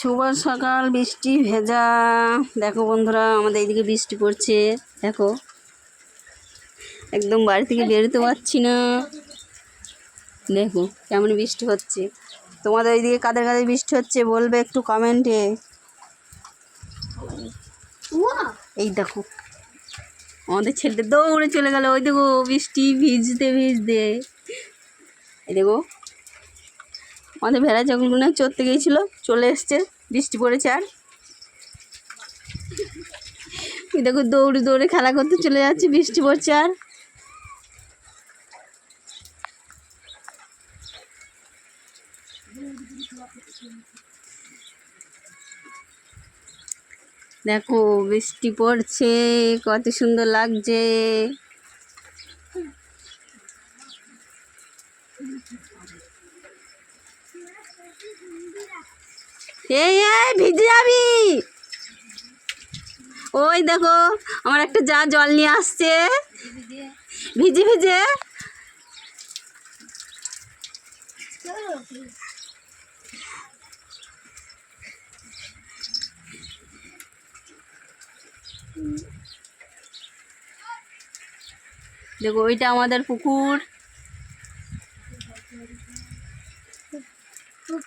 শুভ সকাল বৃষ্টি ভেজা। দেখো বন্ধুরা আমাদের এইদিকে বৃষ্টি পড়ছে। দেখো একদম বাড়ি থেকে বেরোতে পারছি না। দেখো কেমন বৃষ্টি হচ্ছে। তোমাদের এইদিকে কাদের কাদের বৃষ্টি হচ্ছে বলবে একটু কমেন্টে। এই দেখো আমাদের ছেলেটা দৌড়ে চলে গেল। ওই দেখো বৃষ্টি ভিজতে ভিজতে। এই দেখো আমাদের ভেড়া ছাগলগুলো চড়তে গিয়েছিল, চলে এসছে, বৃষ্টি পড়েছে আর। দেখো দৌড়ে দৌড়ে খেলা করতে চলে যাচ্ছে, বৃষ্টি পড়ছে আর। দেখো বৃষ্টি পড়ছে, কত সুন্দর লাগছে। এই এই, ভিজে যাবি? ওই দেখো, আমার একটা যা জল নিয়ে আসছে। ভিজে ভিজে। দেখো, ওইটা আমাদের পুকুর।